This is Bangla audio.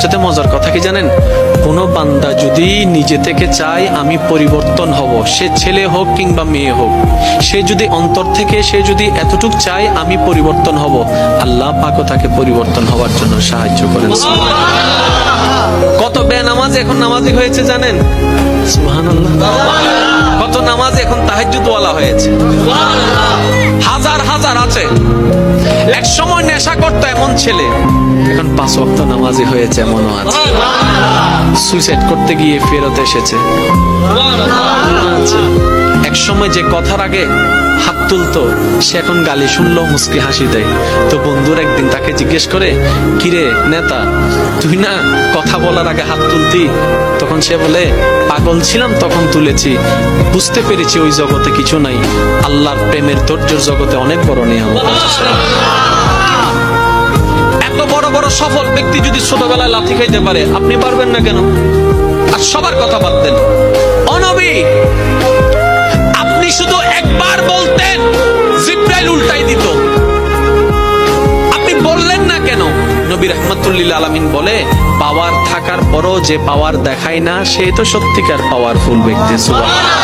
সবচেয়ে মজার কথা কি জানেন? কোন বান্দা যদি নিজে থেকে চায় আমি পরিবর্তন হব সে ছেলে হোক কিংবা মেয়ে হোক সে যদি অন্তর থেকে সে যদি এতটুক চায় আমি পরিবর্তন হব আল্লাহ পাকও তাকে পরিবর্তন হওয়ার জন্য সাহায্য করেন। কত বেনামাজ এখন নামাজি হয়েছে জানেন? সুবহানাল্লাহ। কত নামাজ এখন তাহাজ্জুদওয়ালা হয়েছে। নেশা করতো এমন ছেলে। এখন পাঁচ ওয়াক্ত নামাজি হয়েছে, এমনও আছে। সুইসাইড করতে গিয়ে ফেরত এসেছে। এক সময় যে কথার আগে হাত তুলতো, সে এখন গালি শুনলো মুসকি হাসি দেয়। তো বন্ধুর একদিন তাকে জিজ্ঞেস করে, কিরে নেতা, তুই না কথা বলার আগে হাত তুলতি? তখন সে বলে, পাগল ছিলাম, তখন তুলেছি। বুঝতে পেরেছি ওই জগতে কিছু নাই। আল্লাহর প্রেমের ধৈর্যের জগতে অনেক বড় নিয়ম বড় সফল ব্যক্তি যদি ছোটবেলায় লাথি খাইতে পারে, আপনি পারবেন না কেন? আর সবার কথা বাদ দেন অনবী আপনি শুধু একবার বলতেন, জিব্রাইল উল্টাই দিত। আপনি বললেন না কেন? নবী রহমতুল্লিল আলমিন বলে, পাওয়ার থাকার পরও যে পাওয়ার দেখায় না, সে তো সত্যিকার পাওয়ারফুল ব্যক্তি। সুবহানাল্লাহ।